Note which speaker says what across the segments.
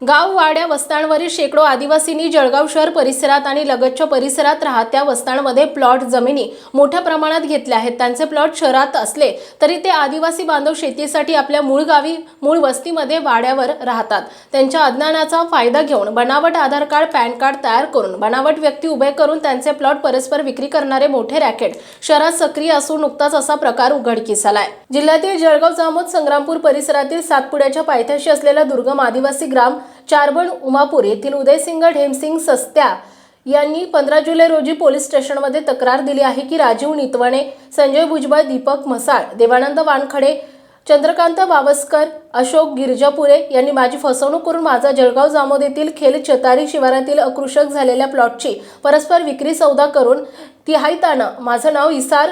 Speaker 1: गाव वाड्या वस्त्यांवरील शेकडो आदिवासींनी जळगाव शहर परिसरात आणि लगतच्या परिसरात राहत्या वस्त्यांमध्ये प्लॉट जमिनी मोठ्या प्रमाणात घेतल्या आहेत. त्यांचे प्लॉट शहरात असले तरी ते आदिवासी बांधव शेतीसाठी आपल्या मूळ गावी मूळ वस्तीमध्ये वाड्यावर राहतात. त्यांच्या अज्ञानाचा फायदा घेऊन बनावट आधार कार्ड पॅन कार्ड तयार करून बनावट व्यक्ती उभे करून त्यांचे प्लॉट परस्पर विक्री करणारे मोठे रॅकेट शहरात सक्रिय असून नुकताच असा प्रकार उघडकीस आलाय जिल्ह्यातील जळगाव जामोद संग्रामपूर परिसरातील सातपुड्याच्या पायथ्याशी असलेला दुर्गम आदिवासी ग्राम चारबण उमापूर येथील उदयसिंग ढेमसिंग सस्त्या यांनी पंधरा जुलै रोजी पोलीस स्टेशनमध्ये तक्रार दिली आहे की राजीव नितवणे संजय भुजबळ दीपक म्हसाळ देवानंद वानखडे चंद्रकांत वावस्कर अशोक गिरजापुरे यांनी माझी फसवणूक करून माझा जळगाव जामोद येथील खेल चतारी शिवारातील अकृषक झालेल्या प्लॉटची परस्पर विक्री सौदा करून तिहाईतानं माझं नाव इसार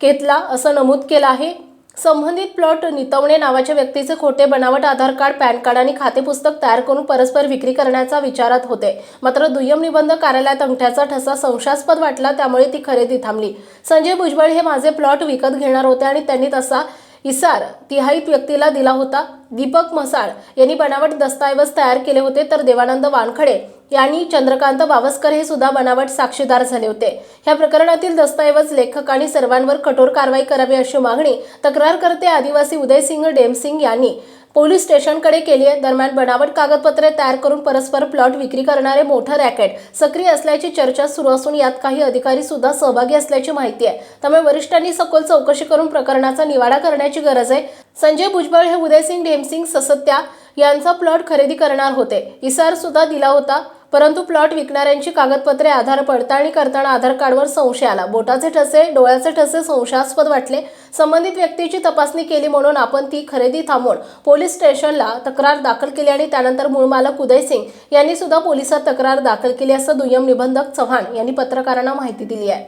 Speaker 1: केतला असं नमूद केलं आहे. संबंधित प्लॉट नितवणे नावाच्या व्यक्तीचे खोटे बनावट आधार कार्ड पॅन कार्ड आणि खातेपुस्तक तयार करून परस्पर विक्री करण्याचा विचारात होते. मात्र दुय्यम निबंध कार्यालयात अंगठ्याचा ठसा संशयास्पद वाटला त्यामुळे ती खरेदी थांबली. संजय भुजबळ हे माझे प्लॉट विकत घेणार होते आणि त्यांनी तसा इसार तिहाईत व्यक्तीला दिला होता. दीपक मसाळ यांनी बनावट दस्तऐवज तयार केले होते तर देवानंद वानखडे यांनी चंद्रकांत बावस्कर हे सुद्धा बनावट साक्षीदार झाले होते. ह्या प्रकरणातील दस्तऐवज लेखक आणि सर्वांवर कठोर कारवाई करावी अशी मागणी तक्रारकर्ते आदिवासी उदयसिंग डेमसिंग यांनी पोलीस स्टेशनकडे केली आहे. दरम्यान बनावट कागदपत्रे तयार करून परस्पर प्लॉट विक्री करणारे मोठं रॅकेट सक्रिय असल्याची चर्चा सुरू असून यात काही अधिकारी सुद्धा सहभागी असल्याची माहिती आहे. त्यामुळे वरिष्ठांनी सखोल चौकशी करून प्रकरणाचा निवाडा करण्याची गरज आहे. संजय भुजबळ हे उदयसिंग ढेमसिंग ससत्या यांचा प्लॉट खरेदी करणार होते. इसार सुद्धा दिला होता. परंतु प्लॉट विकणाऱ्यांची कागदपत्रे आधार पडताळणी करताना आधार कार्डवर संशय आला. बोटाचे ठसे डोळ्याचे ठसे संशयास्पद वाटले. संबंधित व्यक्तीची तपासणी केली म्हणून आपण ती खरेदी थांबवून पोलीस स्टेशनला तक्रार दाखल केली आणि त्यानंतर मूळ मालक उदय सिंग यांनी सुद्धा पोलिसात तक्रार दाखल केली असं दुय्यम निबंधक चव्हाण यांनी पत्रकारांना माहिती दिली आहे.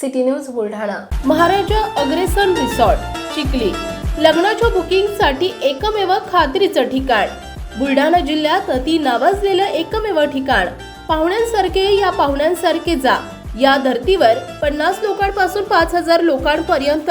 Speaker 1: City news Buldhana. Maharaja Agrasen resort Chikhli. लग्नाच्या बुकिंगसाठी एकमेव खात्रीचं ठिकाण. बुलढाणा जिल्ह्यात अति नावाजलेलं एकमेव ठिकाण. पाहुण्यांसारखे या पाहुण्यांसारखे जा. या धर्तीवर पन्नास लोकांपासून पाच हजार लोकांपर्यंत